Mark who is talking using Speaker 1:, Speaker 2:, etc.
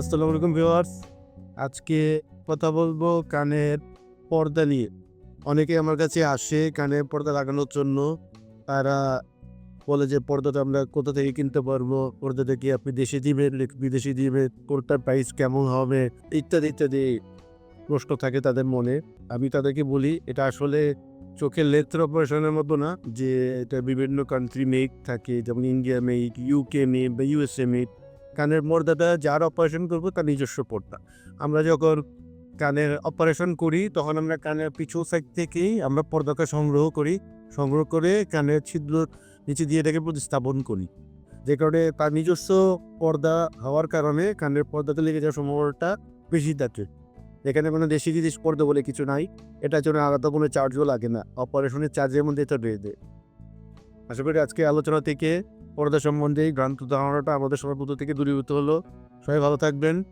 Speaker 1: আসসালামু আলাইকুম ভিউয়ার্স। আজকে কথা বলব কানের পর্দা নিয়ে। অনেকে আমার কাছে আসে কানের পর্দা লাগানোর জন্য। তারা বলে যে, পর্দাটা আমরা কোথা থেকে কিনতে পারব? পর্দাটা কি আপনি দেশে দিবেন বিদেশি দিবেন? কোনটার প্রাইস কেমন হবে? ইত্যাদি ইত্যাদি প্রশ্ন থাকে তাদের মনে। আমি তাদেরকে বলি, এটা আসলে চোখের লেত্র অপারেশনের মতো না, যে এটা বিভিন্ন কান্ট্রি মেড থাকে। যেমন ইন্ডিয়া মেড ইউকে মেড বা ইউএসএ মেড কানের পর্দাটা যার অপারেশন করব তার নিজস্ব পর্দা। আমরা যখন কানের অপারেশন করি, তখন আমরা কানের পিছু সাইড থেকেই আমরা পর্দাকে সংগ্রহ করি। সংগ্রহ করে কানের ছিদ্র নিচে দিয়ে এটাকে প্রতিস্থাপন করি। যে কারণে তার নিজস্ব পর্দা হওয়ার কারণে কানের পর্দাতে লেগে যাওয়ার সম্ভাবনাটা বেশি থাকে। এখানে কোনো দেশি জিনিস পর্দা বলে কিছু নাই। এটার জন্য আলাদা কোনো চার্জও লাগে না। অপারেশনের চার্জের মধ্যে এটা রয়ে দেয় আশা করি আজকে আলোচনা থেকে পর্দা সম্বন্ধে এই ভ্রান্ত ধারণাটা আমাদের সবার মধ্য থেকে দূরীভূত হলো। সবাই ভালো থাকবেন।